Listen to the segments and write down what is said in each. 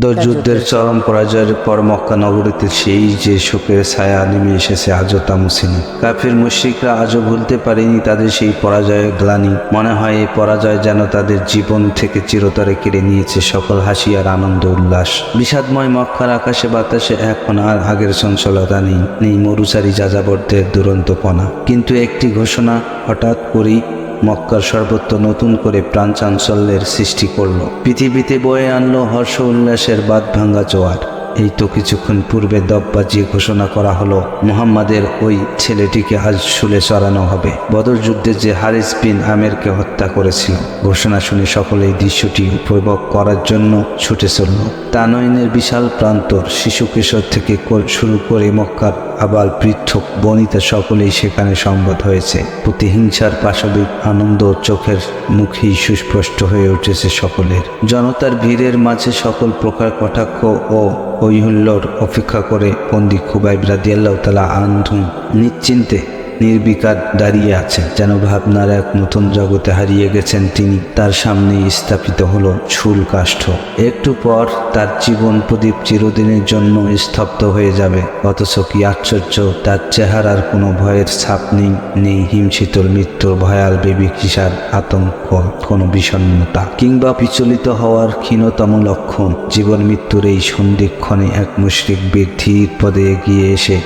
যুদ্ধের চরম পরাজয়ের পর মক্কা নগরীতে সেই যে শোকের ছায়া নেমে এসেছে, আজও তা মুসিনি কাফির মুশ্রিকরা আজও ভুলতে পারেনি তাদের সেই পরাজয়ের গ্লানি। মনে হয় এই পরাজয় যেন তাদের জীবন থেকে চিরতরে কেড়ে নিয়েছে সকল হাসি আর আনন্দ উল্লাস। বিষাদময় মক্কার আকাশে বাতাসে এখন আর আগের চঞ্চলতা নেই নেই মরুচারী যাযাবরদের দুরন্ত দুরন্তপনা। কিন্তু একটি ঘোষণা হঠাৎ করেই মক্কার সর্বত্র নতুন করে প্রাণ চাঞ্চল্যের সৃষ্টি করল। পৃথিবীতে বয়ে আনলো হর্ষ উল্লাসের বাদ ভাঙ্গা জোয়ার। এই তো কিছুক্ষণ পূর্বে দব বাজিয়ে ঘোষণা করা হলো, মুহাম্মাদের ওই ছেলেটিকে আজ শুলে চড়ানো হবে। বদর যুদ্ধে যে হারিস বিন আমেরকে হত্যা করেছিল, ঘোষণা শুনে সকলে এই দৃশ্যটি উপভোগ করার জন্য ছুটে চলল। তানয়নের বিশাল প্রান্তর শিশু কিশোর থেকে শুরু করে মক্কার আবার পৃথক বনিতা সকলেই সেখানে সম্মত হয়েছে। প্রতিহিংসার পাশবিক আনন্দ চোখের মুখেই সুস্পষ্ট হয়ে উঠেছে সকলের। জনতার ভিড়ের মাঝে সকল প্রকার কটাক্ষ ও হৈহুল্লোর অপেক্ষা করে বন্দি খুবাইব রাদিয়াল্লাহ তালা আন্ধু নিশ্চিন্তে নির্বিকার দাঁড়িয়ে আছেন, যেন ভাবনার এক নতুন জগতে হারিয়ে গেছেন তিনি। তার সামনে স্থাপিত হলো ছুল কাষ্ঠ। একটু পর তার জীবন প্রদীপ চিরদিনের জন্য স্তব্ধ হয়ে যাবে। অথচ কি আশ্চর্য, তার চেহারার কোনো ভয়ের ছাপ নেই নেই হিমশীতল মৃত্যুর ভয়াল বিবিকিসার আতঙ্ক, কোনো বিষণ্ণতা। কিংবা বিচলিত হওয়ার ক্ষীণতম লক্ষণ, জীবন মৃত্যুর এই সন্ধিক্ষণে এক মুশরিক বৃদ্ধির পদে এগিয়ে এসে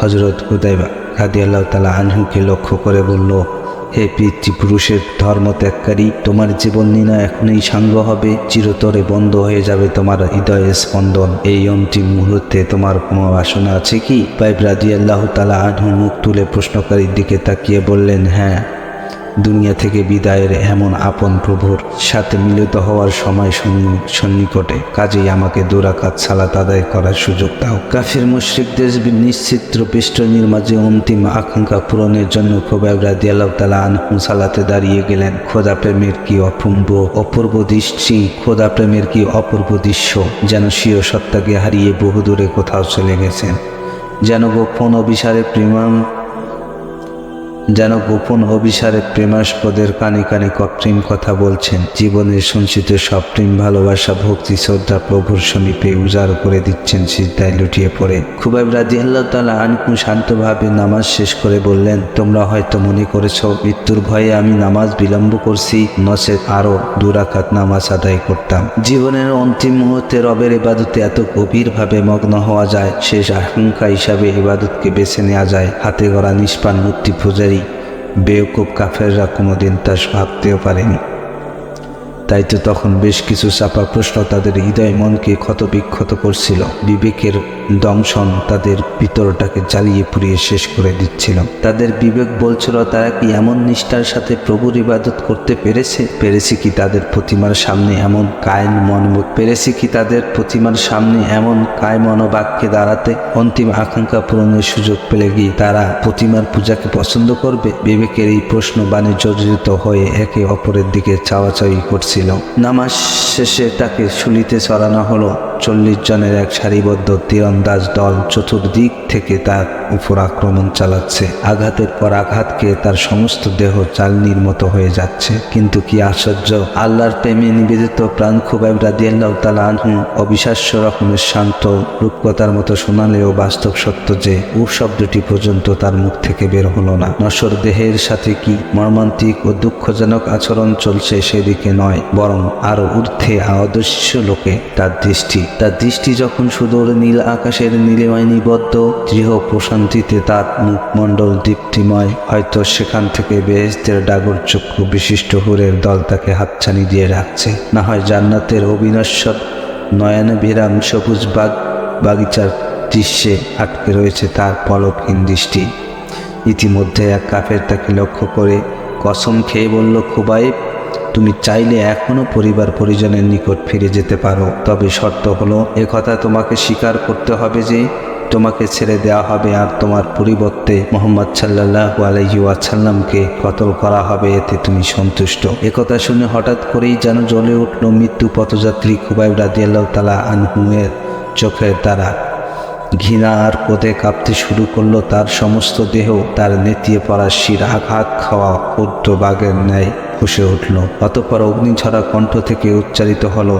হজরত হুদাইবা খাদি আল্লাহ তালা আনহুকে লক্ষ্য করে বলল, হে পিতৃপুরুষের ধর্ম ত্যাগকারী তোমার জীবন নিনা এখনই সাঙ্গ হবে, চিরতরে বন্ধ হয়ে যাবে তোমার হৃদয় স্পন্দন। এই অন্তিম মুহূর্তে তোমার কোনো বাসনা আছে কি? পাইব রাজি আল্লাহ তালা আনহু মুখ তুলে প্রশ্নকারীর দিকে তাকিয়ে বললেন হ্যাঁ। দুনিয়া থেকে বিদায়ের এমন আপন প্রভুর সাথে মিলিত হওয়ার সময় সন্নি- সন্নিকটে কাজেই আমাকে দুরাকাত সালাত আদায় করার সুযোগ দাও। কাফির মুশ্রিকদের নিশ্চিত্র পিষ্টনীর মাঝে অন্তিম আকাঙ্ক্ষা পূরণের জন্য খোবাইব রাদি আল্লাহ তালা আনহু সালাতে দাঁড়িয়ে গেলেন। খোদা প্রেমের কি অপূর্ব অপূর্ব দৃষ্টি, খোদা প্রেমের কি অপূর্ব দৃশ্য যেন স্বীয় সত্তাকে হারিয়ে বহুদূরে কোথাও চলে গেছেন? যেন গোপন অভিসারে প্রেমাম যেন গোপন অভিসারে প্রেমাস্পদের কানে কানে কপ্রেম কথা বলছেন। জীবনের সঞ্চিত সব প্রেম ভালোবাসা, ভক্তি, শ্রদ্ধা, প্রভুর সমীপে উজাড় করে দিচ্ছেন সিদ্ধায় লুটিয়ে পড়ে। খুবাইব রাজি আল্লাহ তালা আনকু শান্তভাবে নামাজ শেষ করে বললেন, তোমরা হয়তো মনে করেছ, মৃত্যুর ভয়ে আমি নামাজ বিলম্ব করছি নচেত আরও দুরাকাত নামাজ আদায় করতাম। জীবনের অন্তিম মুহূর্তে রবের ইবাদতে এত গভীরভাবে মগ্ন হওয়া যায়, শেষ আশঙ্কা হিসাবে ইবাদতকে বেছে নেওয়া যায়। হাতে গড়া নিষ্পান মূর্তি পূজারী বেউকুব কাফেররা কোনোদিন তা ভাবতেও পারেনি। তাই তো তখন বেশ কিছু চাপা প্রশ্ন তাদের হৃদয় মনকে ক্ষত বিক্ষত করছিল। বিবেকের দংশন তাদের ভিতরটাকে জ্বালিয়ে পুড়িয়ে শেষ করে দিচ্ছিল। তাদের বিবেক বলছিল, তারা কি এমন নিষ্ঠার সাথে প্রভুর ইবাদত করতে পেরেছে? পেরেছে কি তাদের প্রতিমার সামনে এমন কায়ন মন পেরেছে কি তাদের প্রতিমার সামনে এমন কায় মনোবাক্যে দাঁড়াতে অন্তিম আকাঙ্ক্ষা পূরণের সুযোগ পেলে গিয়ে তারা প্রতিমার পূজাকে পছন্দ করবে? বিবেকের এই প্রশ্ন বাণী জর্জরিত হয়ে একে অপরের দিকে চাওয়াচাওয়ি করছিল। নামাজ শেষে তাকে শুলিতে চড়ানো হলো। চল্লিশ জনের এক সারিবদ্ধ তীরন্দাজ দল চতুর্দিক থেকে তার উপর আক্রমণ চালাচ্ছে। আঘাতের পর আঘাতকে তার সমস্ত দেহ চালনির মতো হয়ে যাচ্ছে। কিন্তু কি আশ্চর্য, আল্লাহর প্রেমে নিবেদিত প্রাণ খুবাইব রাদিয়াল্লাহ তালা আনহু অবিশ্বাস্য রকমের শান্ত রূপকতার মতো শোনালেও বাস্তব সত্য যে উ শব্দটি পর্যন্ত তার মুখ থেকে বের হলো না। নশ্বর দেহের সাথে কি মর্মান্তিক ও দুঃখজনক আচরণ চলছে সেদিকে নয়, বরং আরও ঊর্ধ্বে অদৃশ্য লোকে তার দৃষ্টি। তার দৃষ্টি যখন সুদূর নীল আকাশের নীলিমায় নিবদ্ধ দৃঢ় প্রশান্তিতে তার মুখমণ্ডল দীপ্তিময়, হয়তো সেখান থেকে বেহেস্তের ডাগর চক্ষু বিশিষ্ট হুরের দল তাকে হাতছানি দিয়ে রাখছে। না হয় জান্নাতের অবিনশ্বর নয়নে বিরাম সবুজ বাগ, বাগিচার দৃশ্যে আটকে রয়েছে তার পলকহীন দৃষ্টি। ইতিমধ্যে এক কাফের তাকে লক্ষ্য করে কসম খেয়ে বলল, খুবাইব তুমি চাইলে এখনও পরিবার পরিজনের নিকট ফিরে যেতে পারো। তবে শর্ত হলো কথা তোমাকে স্বীকার করতে হবে যে, তোমাকে ছেড়ে দেওয়া হবে আর তোমার পরিবর্তে মোহাম্মদ সাল্লাহ আলহি কতল করা হবে, এতে তুমি সন্তুষ্ট। একথা শুনে হঠাৎ করেই যেন জ্বলে উঠল মৃত্যু পথযাত্রী খুবাইব রাদিয়াল্লাহ তালা আনহুয়ের চোখের দ্বারা। ঘৃণা আর ক্রোধে কাঁপতে শুরু করল তার সমস্ত দেহ। তার নেতিয়ে পড়া শির আঘাত খাওয়া ক্ষুদ্র বাঘের ন্যায়। ফুসে উঠল। অতঃপর অগ্নিঝরা কণ্ঠ থেকে উচ্চারিত হল,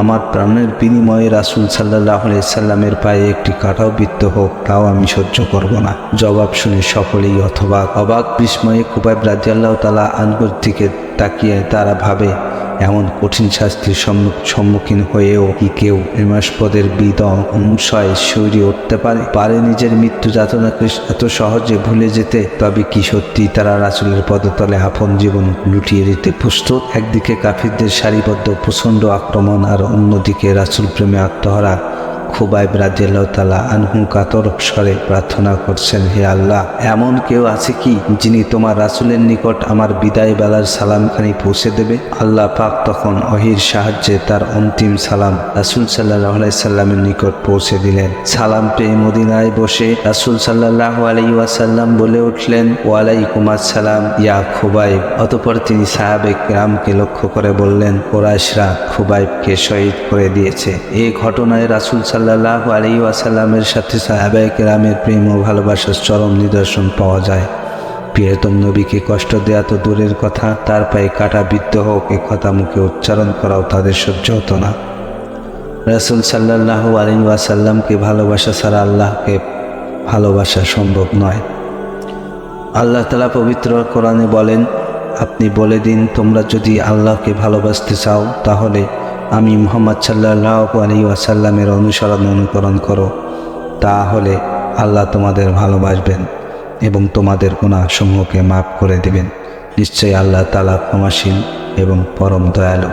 আমার প্রাণের বিনিময়ে রাসুল সাল্লাহ সাল্লামের পায়ে একটি কাটাও বৃত্ত হোক, তাও আমি সহ্য করব না। জবাব শুনে সকলেই অথবা অবাক বিস্ময়ে কুবাইব রাজিয়াল্লাহ তালা আনগর দিকে তাকিয়ে তারা ভাবে এমন কঠিন শাস্তির সম্মুখীন হয়েও কি কেউ হেমাস্পদের বিদ অনুশয় সৈরি উঠতে পারে? পারে নিজের মৃত্যু যাতনাকে এত সহজে ভুলে যেতে? তবে কি সত্যি তারা রাসুলের পদতলে আপন জীবন লুটিয়ে দিতে প্রস্তুত? একদিকে কাফিরদের সারিবদ্ধ প্রচণ্ড আক্রমণ আর অন্যদিকে রাসুল প্রেমে আত্মহারা খুবাইব রাজিয়াল্লাহ তালা আনহু কাতর স্বরে প্রার্থনা করছেন, হে আল্লাহ, এমন কেউ আছে কি যিনি তোমার রাসুলের নিকট আমার বিদায় বেলার সালামখানি পৌঁছে দেবে? আল্লাহ পাক তখন অহির সাহায্যে তার অন্তিম সালাম রাসুল সাল্লাহ সাল্লামের নিকট পৌঁছে দিলেন। সালাম পেয়ে মদিনায় বসে রাসুল সাল্লাহ আলাই ওয়াসাল্লাম বলে উঠলেন, ওয়ালাইকুম আসসালাম, ইয়া খুবাইব। অতপর তিনি সাহাবেক রামকে লক্ষ্য করে বললেন কোরাইশরা খুবাইবকে শহীদ করে দিয়েছে। এই ঘটনায় রাসুল সাল্লাহ আলী ওয়াসাল্লামের সাথে সাহাবায়ক রামের প্রেম ও ভালোবাসার চরম নিদর্শন পাওয়া যায়। প্রিয়তম নবীকে কষ্ট দেয়া তো দূরের কথা, তার পায়ে কাটা বিদ্ধ হোক, এ কথা মুখে উচ্চারণ করাও তাদের সহ্য হতো না। রাসুল সাল্লাহ আলী ওয়াসাল্লামকে ভালোবাসা ছাড়া আল্লাহকে ভালোবাসা সম্ভব নয়। আল্লাহ তালা পবিত্র কোরআনে বলেন, আপনি বলে দিন, তোমরা যদি আল্লাহকে ভালোবাসতে চাও, তাহলে আমি মোহাম্মদ সাল্লাহ আলী ওয়াসাল্লামের অনুসরণ অনুকরণ করো, তাহলে আল্লাহ তোমাদের ভালোবাসবেন এবং তোমাদের গুণাসমূহকে মাফ করে দেবেন। নিশ্চয়ই আল্লাহ তালা ক্ষমাসীন এবং পরম দয়ালু।